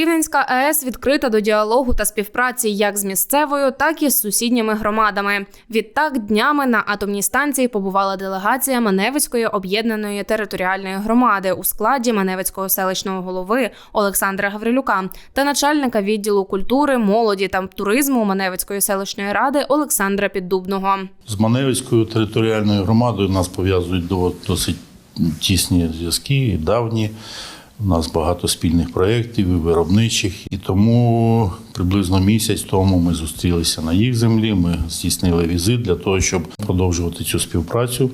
Рівненська АЕС відкрита до діалогу та співпраці як з місцевою, так і з сусідніми громадами. Відтак днями на атомній станції побувала делегація Маневицької об'єднаної територіальної громади у складі Маневицького селищного голови Олександра Гаврилюка та начальника відділу культури, молоді та туризму Маневицької селищної ради Олександра Піддубного. З Маневицькою територіальною громадою нас пов'язують до- досить тісні зв'язки, давні. У нас багато спільних проєктів і виробничих. І тому приблизно місяць тому ми зустрілися на їх землі. Ми здійснили візит для того, щоб продовжувати цю співпрацю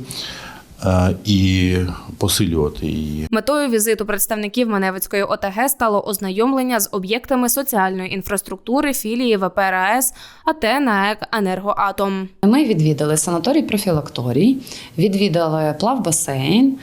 е, і посилювати її. Метою візиту представників Маневицької ОТГ стало ознайомлення з об'єктами соціальної інфраструктури філії ВП РАЕС АТ НАЕК «Енергоатом». Ми відвідали санаторій профілакторій, відвідали плавбасейн.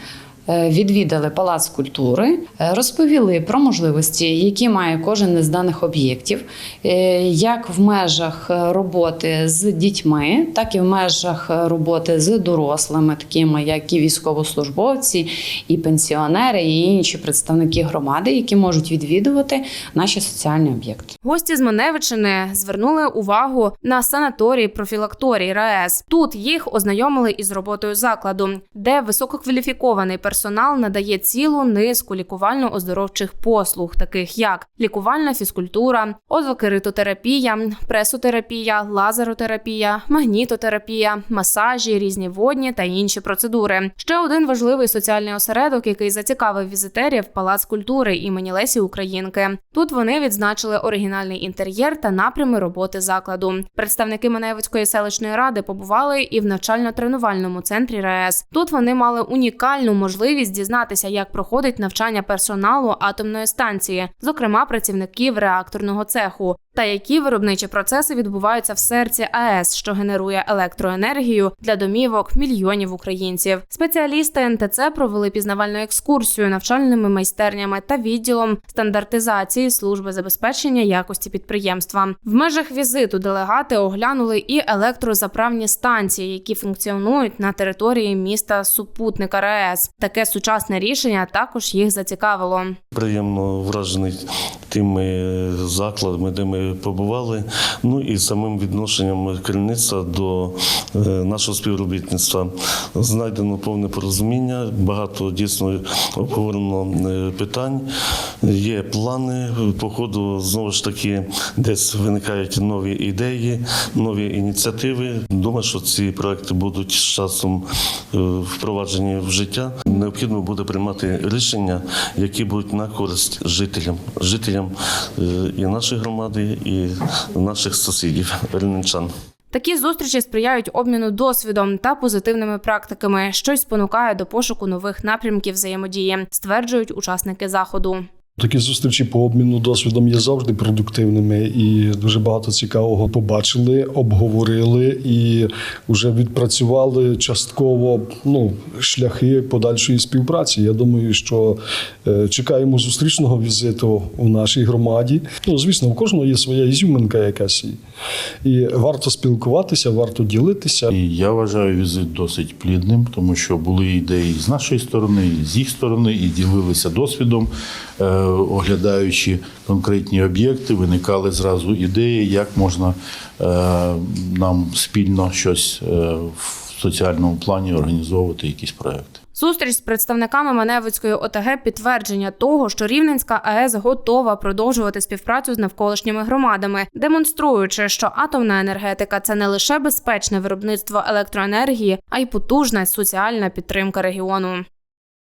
Е, Відвідали палац культури, е, розповіли про можливості, які має кожен із даних об'єктів, е, як в межах роботи з дітьми, так і в межах роботи з дорослими, такими як і військовослужбовці, і пенсіонери, і інші представники громади, які можуть відвідувати наші соціальні об'єкти. Гості з Маневичини звернули увагу на санаторій профілакторій РаЕС. Тут їх ознайомили із роботою закладу, де висококваліфікований персонал надає цілу низку лікувально-оздоровчих послуг, таких як лікувальна фізкультура, озокеритотерапія, пресотерапія, лазеротерапія, магнітотерапія, масажі, різні водні та інші процедури. Ще один важливий соціальний осередок, який зацікавив візитерів палац культури імені Лесі Українки. Тут вони відзначили оригінальний інтер'єр та напрями роботи закладу. Представники Маневицької селищної ради побували і в навчально-тренувальному центрі РаЕС. Тут вони мали унікальну можливість дізнатися, як проходить навчання персоналу атомної станції, зокрема працівників реакторного цеху. Та які виробничі процеси відбуваються в серці АЕС, що генерує електроенергію для домівок мільйонів українців. Спеціалісти НТЦ провели пізнавальну екскурсію навчальними майстернями та відділом стандартизації служби забезпечення якості підприємства. В межах візиту делегати оглянули і електрозаправні станції, які функціонують на території міста супутника РаЕС. Таке сучасне рішення також їх зацікавило. Приємно вражений тими закладами, де ми побували. Ну і самим відношенням керівництва до е, нашого співробітництва. Знайдено повне порозуміння, багато дійсно обговорено е, питань. Є плани. По ходу знову ж таки десь виникають нові ідеї, нові ініціативи. Думаю, що ці проекти будуть з часом е, впроваджені в життя. Необхідно буде приймати рішення, які будуть на користь жителям, жителям е, і нашої громади, і наших сусідів, рівненчан. Такі зустрічі сприяють обміну досвідом та позитивними практиками, що й спонукає до пошуку нових напрямків взаємодії, стверджують учасники заходу. Такі зустрічі по обміну досвідом є завжди продуктивними і дуже багато цікавого побачили, обговорили і вже відпрацювали частково ну, шляхи подальшої співпраці. Я думаю, що е, чекаємо зустрічного візиту у нашій громаді. Ну, звісно, у кожного є своя ізюминка якась. І, варто спілкуватися, варто ділитися. І я вважаю візит досить плідним, тому що були ідеї з нашої сторони, і з їх сторони, і ділилися досвідом, е, оглядаючи конкретні об'єкти, виникали зразу ідеї, як можна е, нам спільно щось е, в соціальному плані організовувати якісь проекти. Зустріч з представниками Маневицької ОТГ підтвердження того, що Рівненська АЕС готова продовжувати співпрацю з навколишніми громадами, демонструючи, що атомна енергетика це не лише безпечне виробництво електроенергії, а й потужна соціальна підтримка регіону.